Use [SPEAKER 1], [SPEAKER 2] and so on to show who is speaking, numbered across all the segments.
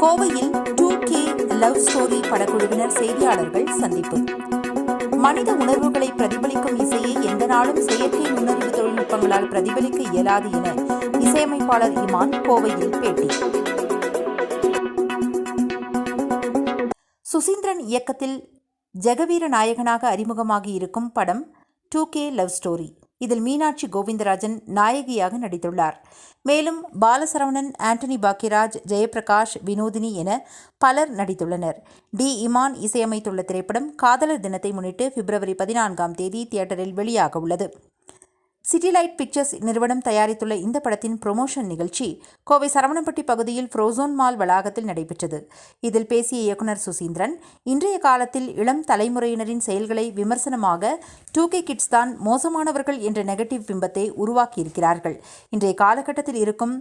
[SPEAKER 1] கோவையில் two K love story படக்குழுவினர் செய்தியாளர்கள் சந்திப்பு. மனித உணர்வுகளை பிரதிபலிக்கும் இசையை எந்த நாளும் செயற்கை நுண்ணறிவு தொழில்நுட்பங்களால் பிரதிபலிக்க இயலாது என இசையமைப்பாளர் இமான் கோவையில் பேட்டி. சுசீந்திரன் இயக்கத்தில் ஜெகவீர நாயகனாக அறிமுகமாகி இருக்கும் படம் டூ கே லவ் ஸ்டோரி. இதில் மீனாட்சி கோவிந்தராஜன் நாயகியாக நடித்துள்ளார். மேலும் பாலசரவணன் ஆண்டனி பாக்கியராஜ் ஜெயபிரகாஷ் வினோதினி என பலர் நடித்துள்ளனர். டி. இமான் இசையமைத்துள்ள திரைப்படம் காதலர் தினத்தை முன்னிட்டு பிப்ரவரி பதினான்காம் தேதி தியேட்டரில் வெளியாக உள்ளது சிட்டி லைட் பிக்சர்ஸ் நிறுவனம் தயாரித்துள்ள இந்த படத்தின் ப்ரொமோஷன் நிகழ்ச்சி கோவை சரவணம்பட்டி பகுதியில் ஃப்ரோசோன் மால் வளாகத்தில் நடைபெற்றது. இதில் பேசிய இயக்குனர் சுசீந்திரன் இன்றைய காலத்தில் இளம் தலைமுறையினரின் செயல்களை விமர்சனமாக டூ கே கிட்ஸ் தான் மோசமானவர்கள் என்ற நெகட்டிவ் பிம்பத்தை உருவாக்கியிருக்கிறார்கள். இன்றைய காலகட்டத்தில் இருக்கும்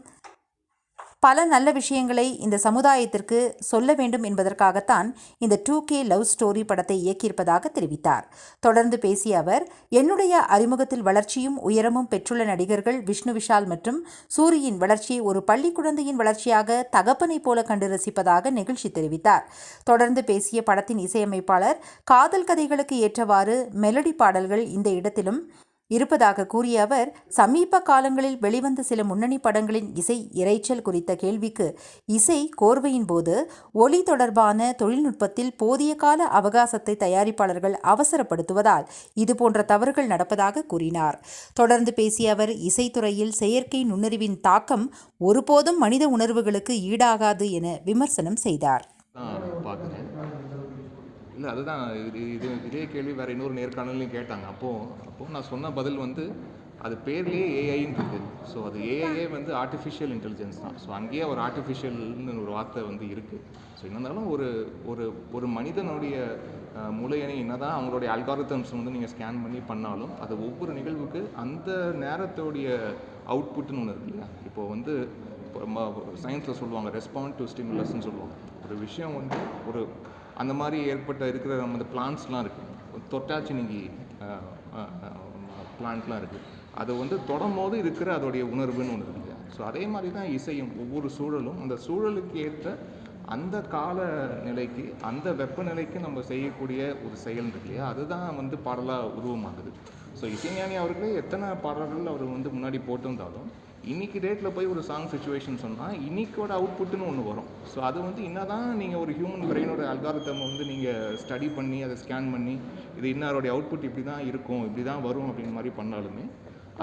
[SPEAKER 1] பல நல்ல விஷயங்களை இந்த சமுதாயத்திற்கு சொல்ல வேண்டும் என்பதற்காகத்தான் இந்த டூ கே லவ் ஸ்டோரி படத்தை இயக்கியிருப்பதாக தெரிவித்தார். தொடர்ந்து பேசிய அவர் என்னுடைய அறிமுகத்தில் வளர்ச்சியும் உயரமும் பெற்றுள்ள நடிகர்கள் விஷ்ணு விஷால் மற்றும் சூரியின் வளர்ச்சியை ஒரு பள்ளி குழந்தையின் வளர்ச்சியாக தகப்பனைப் போல கண்டு ரசிப்பதாக நெகிழ்ச்சி தெரிவித்தார். தொடர்ந்து பேசிய படத்தின் இசையமைப்பாளர் காதல் கதைகளுக்கு ஏற்றவாறு மெலடி பாடல்கள் இந்த இடத்திலும் இருப்பதாக கூறிய அவர் சமீப காலங்களில் வெளிவந்த சில முன்னணி படங்களின் இசை இரைச்சல் குறித்த கேள்விக்கு இசை கோர்வையின் போது ஒலி தொடர்பான தொழில்நுட்பத்தில் போதிய கால அவகாசத்தை தயாரிப்பாளர்கள் அவசரப்படுத்துவதால் இதுபோன்ற தவறுகள் நடப்பதாக கூறினார். தொடர்ந்து பேசிய அவர் இசைத்துறையில் செயற்கை நுண்ணறிவின் தாக்கம் ஒருபோதும் மனித உணர்வுகளுக்கு ஈடாகாது என விமர்சனம் செய்தார்.
[SPEAKER 2] இல்லை அதுதான். இது இது இதே கேள்வி வேறு இன்னொரு நேர்காணலையும் கேட்டாங்க. அப்போது அப்போது நான் சொன்ன பதில் வந்து அது பேர்லேயே ஏஐன்னு இருக்குது ஸோ அது ஏஐயே வந்து ஆர்டிஃபிஷியல் இன்டெலிஜென்ஸ் தான். ஸோ அங்கேயே ஒரு ஆர்டிஃபிஷியல்னு ஒரு வார்த்தை வந்து இருக்குது ஸோ இருந்தாலும் ஒரு ஒரு ஒரு மனிதனுடைய அஹ், மூளையணை என்னதான் அவங்களுடைய அல்காரிதம்ஸ் வந்து நீங்கள் ஸ்கேன் பண்ணி பண்ணாலும் அது ஒவ்வொரு நிகழ்வுக்கு அந்த நேரத்தோடைய அவுட்புட்னு ஒன்று இருக்கு இல்லையா? இப்போது வந்து சயின்ஸில் சொல்லுவாங்க ரெஸ்பாண்ட் டு ஸ்டிமுலஸ்ன்னு சொல்லுவாங்க. ஒரு விஷயம் வந்து ஒரு அந்த மாதிரி ஏற்பட்ட இருக்கிற நம்ம பிளான்ஸ்லாம் இருக்குது தொட்டாச்சி நீங்கள் பிளான்ட்லாம் இருக்குது அது வந்து தொடும்போது இருக்கிற அதோடைய உணர்வுன்னு ஒன்று இருக்குது ஸோ அதே மாதிரி தான் இசையும் ஒவ்வொரு சூழலும். அந்த சூழலுக்கு ஏற்ற அந்த கால நிலைக்கு அந்த வெப்பநிலைக்கு நம்ம செய்யக்கூடிய ஒரு செயல் இருக்கு இல்லையா? அதுதான் வந்து பாடலாக உருவமாகுது. ஸோ இசைஞானி அவர்களே எத்தனை பாடல்கள் அவர் வந்து முன்னாடி போட்டிருந்தாலும் இன்றைக்கி டேட்டில் போய் ஒரு சாங் சுச்சுவேஷன் சொன்னால் இன்னைக்கோட அவுட்புட்டுன்னு ஒன்று வரும். ஸோ அது வந்து என்ன தான் நீங்கள் ஒரு ஹியூமன் பிரெயினோட அல்காரத்தம் வந்து நீங்கள் ஸ்டடி பண்ணி அதை ஸ்கேன் பண்ணி இது இன்னாரோடைய அவுட்புட் இப்படி தான் இருக்கும் இப்படி தான் வரும் அப்படின்ற மாதிரி பண்ணாலுமே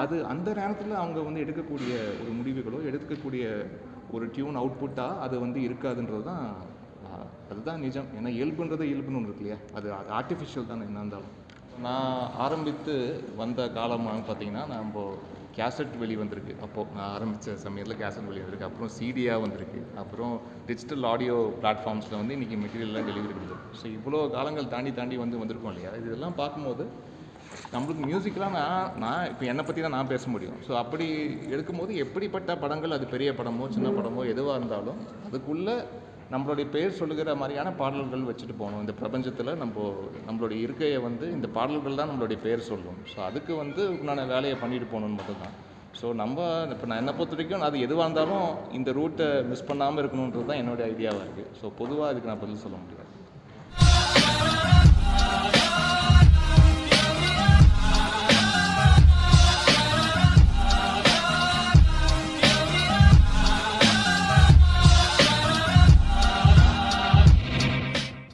[SPEAKER 2] அது அந்த நேரத்தில் அவங்க வந்து எடுக்கக்கூடிய ஒரு முடிவுகளோ எடுக்கக்கூடிய ஒரு டியூன் அவுட்புட்டாக அது வந்து இருக்காதுன்றது தான் அதுதான் நிஜம். ஏன்னா இயல்புன்றதை இயல்புன்னு ஒன்று இருக்கு இல்லையா? அது அது ஆர்டிஃபிஷியல் தானே என்ன இருந்தாலும். நான் ஆரம்பித்து வந்த காலமாக பார்த்தீங்கன்னா நம்ம கேசட் வெளி வந்திருக்கு. அப்போது நான் ஆரம்பித்த சமயத்தில் கேசட் வெளி வந்திருக்கு. அப்புறம் சிடியாக வந்திருக்கு. அப்புறம் டிஜிட்டல் ஆடியோ பிளாட்ஃபார்ம்ஸில் வந்து இன்றைக்கி மெட்டீரியல்லாம் டெலிவரி கொடுக்குது ஸோ இவ்வளோ காலங்கள் தாண்டி தாண்டி வந்து வந்திருக்கோம் இல்லையா? இதெல்லாம் பார்க்கும்போது நம்மளுக்கு மியூசிக்லாம் நான் நான் இப்போ என்னை பற்றி தான் நான் பேச முடியும். ஸோ அப்படி எடுக்கும்போது எப்படிப்பட்ட படங்கள் அது பெரிய படமோ சின்ன படமோ எதுவாக இருந்தாலும் அதுக்குள்ளே நம்மளுடைய பெயர் சொல்லுகிற மாதிரியான பாடல்கள் வச்சுட்டு போகணும். இந்த பிரபஞ்சத்தில் நம்ம நம்மளுடைய இருக்கையை வந்து இந்த பாடல்கள் தான் நம்மளுடைய பெயர் சொல்லும். ஸோ அதுக்கு வந்து உண்டான வேலையை பண்ணிட்டு போகணுன்னு மட்டும்தான். ஸோ நம்ம இப்போ நான் என்னை பொறுத்த வரைக்கும் அது எதுவாக இருந்தாலும் இந்த ரூட்டை மிஸ் பண்ணாமல் இருக்கணுன்றது தான் என்னுடைய ஐடியாவாக இருக்குது ஸோ பொதுவாக இதுக்கு நான் பதில் சொல்ல முடியாது.